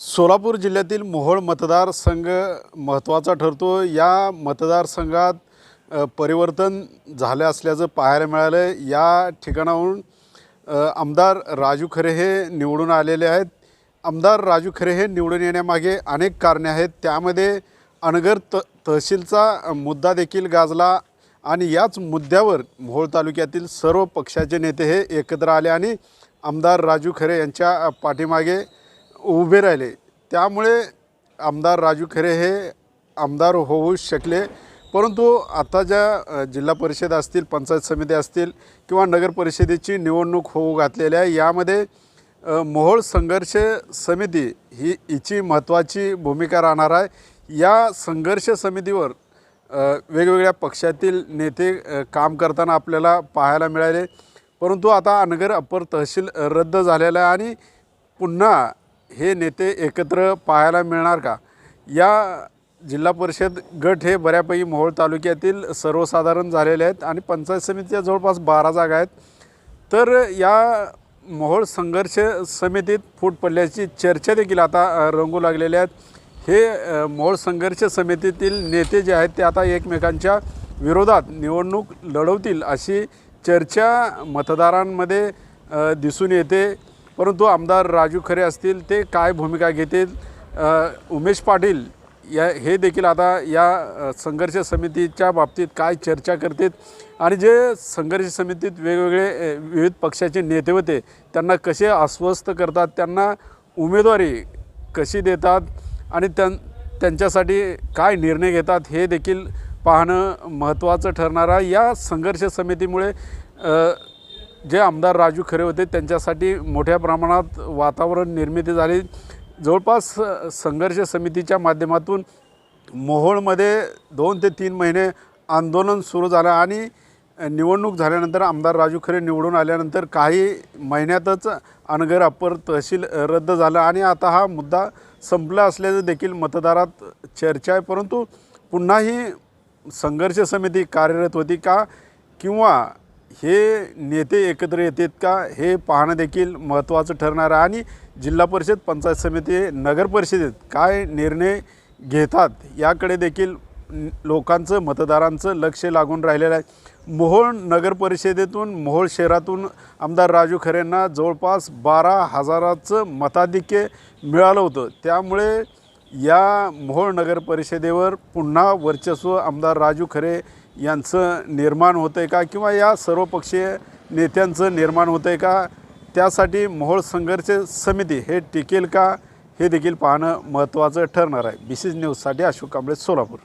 सोलापूर जिल्ह्यातील मोहोळ मतदारसंघ महत्त्वाचा ठरतो. या मतदारसंघात परिवर्तन झालं असल्याचं पाहायला मिळालं या ठिकाणाहून आमदार राजू खरे हे निवडून आलेले आहेत. आमदार राजू खरे हे निवडून येण्यामागे अनेक कारणे आहेत. त्यामध्ये अनगर त तहसीलचा मुद्दा देखील गाजला आणि याच मुद्द्यावर मोहोळ तालुक्यातील सर्व पक्षाचे नेते हे एकत्र आले आणि आमदार राजू खरे यांच्या पाठीमागे उभे राहिले. त्यामुळे आमदार राजू खरे हे आमदार होऊ शकले. परंतु आता ज्या जिल्हा परिषद असतील पंचायत समिती असतील किंवा नगर परिषदेची निवडणूक होऊ घातलेल्या आहे यामध्ये मोहोळ संघर्ष समिती ही हिची महत्त्वाची भूमिका राहणार आहे. या संघर्ष समितीवर वेगवेगळ्या पक्षातील नेते काम करताना आपल्याला पाहायला मिळाले. परंतु आता अनगर अप्पर तहसील रद्द झालेला आहे आणि पुन्हा हे नेते एकत्र पाहायला मिळणार का? या जिल्हा परिषद गट हे बऱ्यापैकी मोहोळ तालुक्यातील सर्वसाधारण झालेले आहेत आणि पंचायत समितीच्या जवळपास बारा जागा आहेत. तर या मोहोळ संघर्ष समितीत फूट पडल्याची चर्चा देखील आता रंगू लागलेल्या आहेत. हे मोहोळ संघर्ष समितीतील नेते जे आहेत ते आता एकमेकांच्या विरोधात निवडणूक लढवतील अशी चर्चा मतदारांमध्ये दिसून येते. परंतु आमदार राजू खरे असतील ते काय भूमिका घेतील? उमेश पाटील या हे देखील आता या संघर्ष समितीच्या बाबतीत काय चर्चा करतील? आणि जे संघर्ष समितीत वेगवेगळे विविध पक्षाचे नेते होते त्यांना कसे अस्वस्थ करतात? त्यांना उमेदवारी कशी देतात? आणि त्यां त्यांच्यासाठी काय निर्णय घेतात? हे देखील पाहणं महत्त्वाचं ठरणार आहे. या संघर्ष समितीमुळे जे आमदार राजू खरे होते त्यांच्यासाठी मोठ्या प्रमाणात वातावरण निर्मिती झाली. जवळपास संघर्ष समितीच्या माध्यमातून मोहोळमध्ये दोन ते तीन महिने आंदोलन सुरू झालं आणि निवडणूक झाल्यानंतर आमदार राजू खरे निवडून आल्यानंतर काही महिन्यातच अनगर अप्पर तहसील रद्द झालं आणि आता हा मुद्दा संपला असल्याचं देखील मतदारात चर्चा आहे. परंतु पुन्हा ही संघर्ष समिती कार्यरत होती का किंवा हे नेते एकत्र येतात का हे पाहणं देखील महत्त्वाचं ठरणार आहे. आणि जिल्हा परिषद पंचायत समिती नगर परिषदेत काय निर्णय घेतात याकडे देखील लोकांचं मतदारांचं लक्ष लागून राहिलेलं आहे. मोहोळ नगर परिषदेतून मोहोळ शहरातून आमदार राजू खरेंना जवळपास बारा हजाराचं मताधिक्य मिळालं होतं. त्यामुळे या मोहोळ नगर परिषदेवर पुन्हा वर्चस्व आमदार राजू खरे यांचं निर्माण होतं आहे का? किंवा या सर्वपक्षीय नेत्यांचं निर्माण होतं आहे का? त्यासाठी मोहोळ संघर्ष समिती हे टिकेल का? हे देखील पाहणं महत्त्वाचं ठरणार आहे. बी सी न्यूजसाठी अशोक कांबळे सोलापूर.